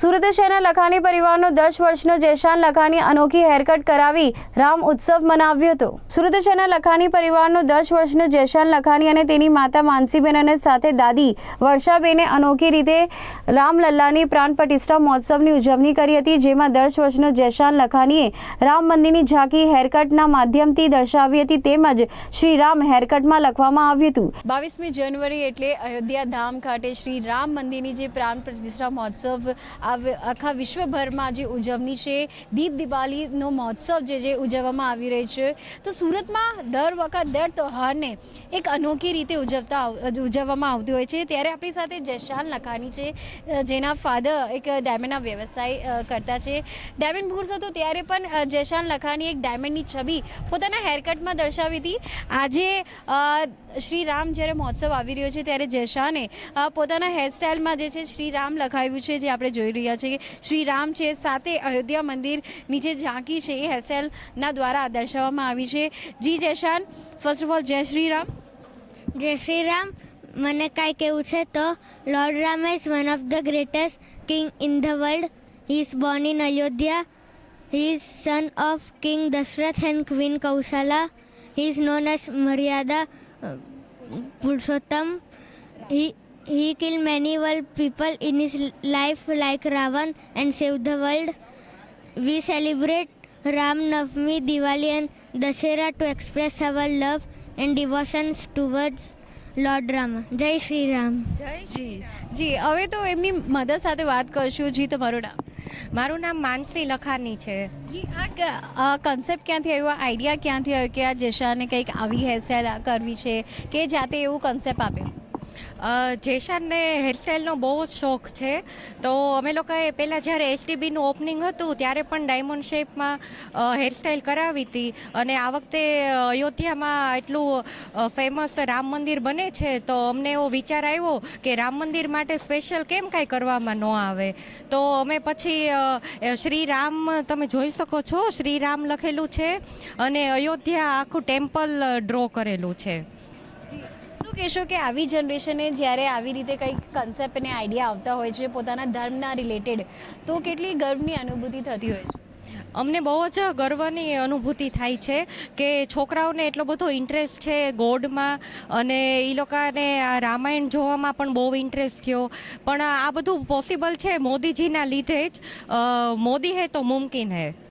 સુરત શહેરના લખાણી પરિવારનો દસ વર્ષનો જેશાન લખાણી અનોખી હેરકટ કરાવી રામ ઉત્સવ મનાવ્યો હતો. સુરત શહેરના લખાણી પરિવારનો દસ વર્ષનો જેશાન લખાણી અને તેની માતા માનસીબેન અને સાથે દાદી વર્ષાબેને અનોખી રીતે રામલલ્લાની પ્રાણ પ્રતિષ્ઠા મહોત્સવની ઉજવણી કરી હતી, જેમાં દસ વર્ષનો જેશાન લખાણીએ રામ મંદિરની ઝાંકી હેરકટના માધ્યમથી દર્શાવી હતી, તેમજ શ્રી રામ હેરકટમાં લખવામાં આવ્યું હતું. બાવીસમી જાન્યુઆરી એટલે અયોધ્યા ધામ ખાતે શ્રી રામ મંદિરની જે પ્રાણ પ્રતિષ્ઠા મહોત્સવ આખા વિશ્વભરમાં જે ઉજવણી છે, દીપ દિવાળીનો મહોત્સવ જે જે ઉજવવામાં આવી રહી છે, તો સુરતમાં દર વખત, દર તહેવારને એક અનોખી રીતે ઉજવતા ઉજવવામાં આવતી હોય છે. ત્યારે આપણી સાથે જયશાલ લખાણી છે જેના ફાધર એક ડાયમંડના વ્યવસાય કરતા છે. ડાયમંડ ભૂર્સ હતો ત્યારે પણ જયશાલ લખાણી એક ડાયમંડની છબી પોતાના હેરકટમાં દર્શાવી હતી. આજે શ્રી રામ જ્યારે મહોત્સવ આવી રહ્યો છે, ત્યારે જયશાને પોતાના હેરસ્ટાઇલમાં જે છે, શ્રી રામ લખાવ્યું છે, જે આપણે જોઈ રહ્યા છે શ્રી રામ છે, સાથે અયોધ્યા મંદિરની જે ઝાંકી છે એ હેરસ્ટાઇલના દ્વારા દર્શાવવામાં આવી છે. જી જયશાન first of all Jai Shri Ram. જય શ્રી રામ. મને કાંઈ કહેવું છે તો lord Ram is one of the greatest king in the world he is born in Ayodhya he is son of king Dasharath and queen Kaushalya he is known as Maryada Purushottam he he killed many world people in his life like ravan and saved the world we celebrate ram navami diwali and dashera to express our love and devotions towards lord rama jai shri ram જી જી હવે તો એમની mother સાથે વાત કરશું જી તમારું નામ મારું નામ માનસી લખાની છે જી આ કન્સેપ્ટ ક્યાંથી આવ્યો આઈડિયા ક્યાંથી આવ્યો કે આ જશાને કંઈક આવી હેરસ્ટાઈલ કરવી છે કે જાતે એવું કન્સેપ્ટ આપ્યો જેશાનને હેરસ્ટાઈલનો બહુ જ શોખ છે. તો અમે લોકોએ પહેલાં જ્યારે એસટીબીનું ઓપનિંગ હતું ત્યારે પણ ડાયમંડ શેપમાં અ, હેરસ્ટાઈલ કરાવી હતી. અને આ વખતે અયોધ્યામાં એટલું ફેમસ રામ મંદિર બને છે તો અમને એવો વિચાર આવ્યો કે રામ મંદિર માટે સ્પેશિયલ કેમ કાંઈ કરવામાં ન આવે? તો અમે પછી શ્રી રામ તમે જોઈ શકો છો શ્રી રામ લખેલું છે અને અયોધ્યા આખું ટેમ્પલ ડ્રો કરેલું છે. કહેશો કે આવી જનરેશને જ્યારે આવી રીતે કંઈક કન્સેપ્ટ અને આઈડિયા આવતા હોય છે, પોતાના ધર્મના રિલેટેડ તો કેટલી ગર્વની અનુભૂતિ થતી હોય છે? અમને બહુ જ ગર્વની અનુભૂતિ થાય છે કે છોકરાઓને એટલો બધો ઇન્ટરેસ્ટ છે ગોડમાં અને એ લોકોને રામાયણ જોવામાં પણ બહુ ઇન્ટરેસ્ટ થયો. પણ આ બધું પોસિબલ છે મોદીજીના લીધે જ. મોદી હે તો મુમકિન હે.